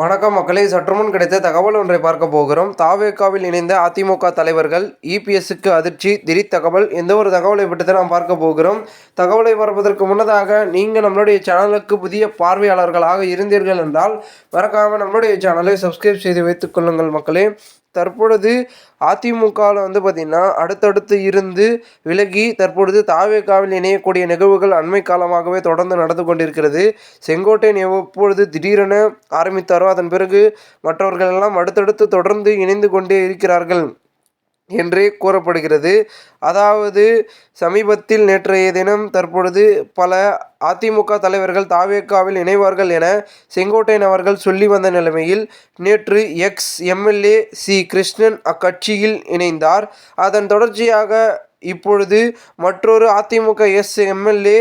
வணக்கம் மக்களே சற்றுமுன் கிடைத்த தகவல் ஒன்றை பார்க்க போகிறோம். தாவேக்காவில் இணைந்த அதிமுக தலைவர்கள் இபிஎஸ்க்கு அதிர்ச்சி திடீர் தகவல் எந்த ஒரு தகவலை பற்றி நாம் பார்க்க போகிறோம். தகவலை பார்ப்பதற்கு முன்னதாக நீங்கள் நம்மளுடைய சேனலுக்கு புதிய பார்வையாளர்களாக இருந்தீர்கள் என்றால் மறக்காமல் நம்மளுடைய சேனலை சப்ஸ்கிரைப் செய்து வைத்துக் கொள்ளுங்கள் மக்களே. தற்பொழுது அதிமுகவில் வந்து பார்த்திங்கன்னா அடுத்தடுத்து இருந்து விலகி தற்பொழுது தாவேக்காவில் இணையக்கூடிய நிகழ்வுகள் அண்மை காலமாகவே தொடர்ந்து நடந்து கொண்டிருக்கிறது. செங்கோட்டையன் எப்பொழுது திடீரென ஆரம்பித்தாரோ அதன் பிறகு மற்றவர்கள் எல்லாம் அடுத்தடுத்து தொடர்ந்து இணைந்து கொண்டே இருக்கிறார்கள். என்றே கூறப்படுகிறது. அதாவது சமீபத்தில் நேற்றைய தினம் தற்பொழுது பல அதிமுக தலைவர்கள் தாவேக்காவில் இணைவார்கள் என செங்கோட்டையன் அவர்கள் சொல்லி வந்த நிலைமையில் நேற்று எக்ஸ் எம்எல்ஏ சி கிருஷ்ணன் அக்கட்சியில் இணைந்தார். அதன் தொடர்ச்சியாக இப்பொழுது மற்றொரு அதிமுக எஸ் எம்எல்ஏ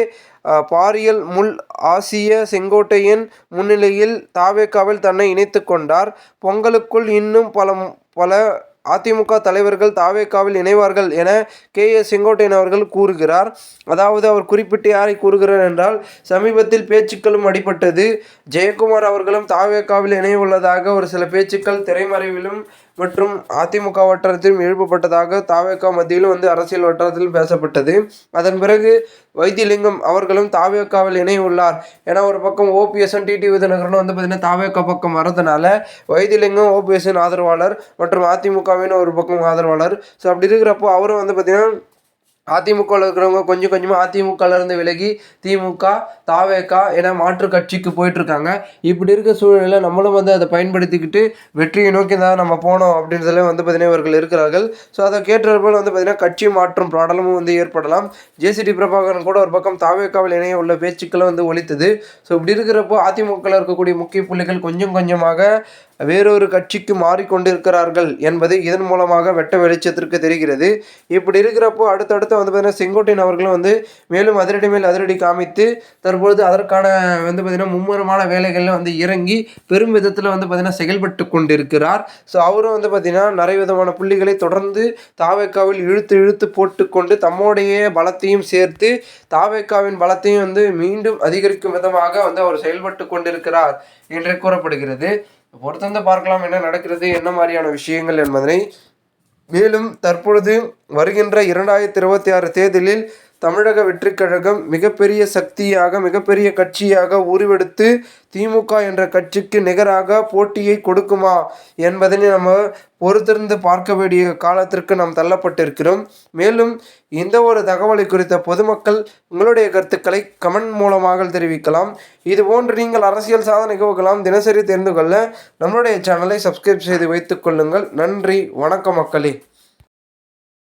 பாரியல் முல் ஆசிய செங்கோட்டையன் முன்னிலையில் தாவேக்காவில் தன்னை இணைத்து கொண்டார். பொங்கலுக்குள் இன்னும் பல பல அதிமுக தலைவர்கள் தாவேக்காவில் இணைவார்கள் என கே ஏ செங்கோட்டையன் அவர்கள் கூறுகிறார். அதாவது அவர் குறிப்பிட்டு யாரை கூறுகிறார் என்றால் சமீபத்தில் பேச்சுக்களும் அடிபட்டது. ஜெயக்குமார் அவர்களும் தாவேக்காவில் இணைய உள்ளதாக ஒரு சில பேச்சுக்கள் திரைமறைவிலும் மற்றும் அதிமுக வட்டாரத்திலும் எழுப்பப்பட்டதாக தாவேக்கா மத்தியிலும் வந்து அரசியல் வட்டாரத்திலும் பேசப்பட்டது. அதன் பிறகு வைத்தியலிங்கம் அவர்களும் தாவேக்காவில் இணைய உள்ளார் என ஒரு பக்கம் ஓபிஎஸ்என் டிடி விதநகரன் வந்து பார்த்திங்கன்னா தாவேக்கா பக்கம் வரதுனால வைத்தியலிங்கம் ஓபிஎஸ்என் ஆதரவாளர் மற்றும் அதிமுகவின் ஒரு பக்கம் ஆதரவாளர். ஸோ அப்படி இருக்கிறப்போ அவரும் வந்து பார்த்திங்கன்னா அதிமுகவில் இருக்கிறவங்க கொஞ்சம் கொஞ்சமாக அதிமுகலேருந்து விலகி திமுக தாவேக்கா என மாற்று கட்சிக்கு போயிட்டுருக்காங்க. இப்படி இருக்க சூழ்நிலையில் நம்மளும் வந்து அதை பயன்படுத்திக்கிட்டு வெற்றியை நோக்கி தான் நம்ம போனோம் அப்படின்றதுல வந்து பார்த்திங்கன்னா இவர்கள் இருக்கிறார்கள். ஸோ அதை கேட்டபோல் வந்து பார்த்திங்கன்னா கட்சி மாற்றும் ப்ராடலமும் வந்து ஏற்படலாம். ஜேசிடி பிரபாகரன் கூட ஒரு பக்கம் தாவேக்காவில் இணைய உள்ள பேச்சுக்களை வந்து ஒழித்தது ஸோ இப்படி இருக்கிறப்போ அதிமுகவில் இருக்கக்கூடிய முக்கிய புள்ளிகள் கொஞ்சம் கொஞ்சமாக வேறொரு கட்சிக்கு மாறிக்கொண்டிருக்கிறார்கள் என்பது இதன் மூலமாக வெட்ட வெளிச்சத்திற்கு தெரிகிறது. இப்படி இருக்கிறப்போ அடுத்தடுத்து வந்து பார்த்திங்கன்னா செங்கோட்டையன் அவர்களும் வந்து மேலும் அதிரடி மேல் அதிரடி காமித்து தற்பொழுது அதற்கான வந்து பார்த்திங்கன்னா மும்முரமான வேலைகளில் வந்து இறங்கி பெரும் விதத்தில் வந்து பார்த்திங்கன்னா செயல்பட்டு கொண்டிருக்கிறார். ஸோ அவரும் வந்து பார்த்திங்கன்னா நிறைய விதமான புள்ளிகளை தொடர்ந்து தாவேக்காவில் இழுத்து இழுத்து போட்டுக்கொண்டு தம்முடைய பலத்தையும் சேர்த்து தாவேக்காவின் பலத்தையும் வந்து மீண்டும் அதிகரிக்கும் விதமாக வந்து அவர் செயல்பட்டு கொண்டிருக்கிறார் என்று கூறப்படுகிறது. பொறுத்திருந்து பார்க்கலாம் என்ன நடக்கிறது என்ன மாதிரியான விஷயங்கள் என்பதனை மேலும் தற்பொழுது வருகின்ற இரண்டாயிரத்தி இருபத்தி ஆறு தேர்தலில் தமிழக வெற்றி கழகம் மிகப்பெரிய சக்தியாக மிகப்பெரிய கட்சியாக உருவெடுத்து திமுக என்ற கட்சிக்கு நிகராக போட்டியை கொடுக்குமா என்பதனை நம்ம பொறுத்திருந்து பார்க்க வேண்டிய காலத்திற்கு நாம் தள்ளப்பட்டிருக்கிறோம். மேலும் இந்த ஒரு தகவலை குறித்த பொதுமக்கள் உங்களுடைய கருத்துக்களை கமெண்ட் மூலமாக தெரிவிக்கலாம். இது போன்று நீங்கள் அரசியல் சாதனை நிகழ்வுகளாம் தினசரி தெரிந்து கொள்ள நம்மளுடைய சேனலை சப்ஸ்கிரைப் செய்து வைத்துக் கொள்ளுங்கள். நன்றி வணக்கம் மக்களே.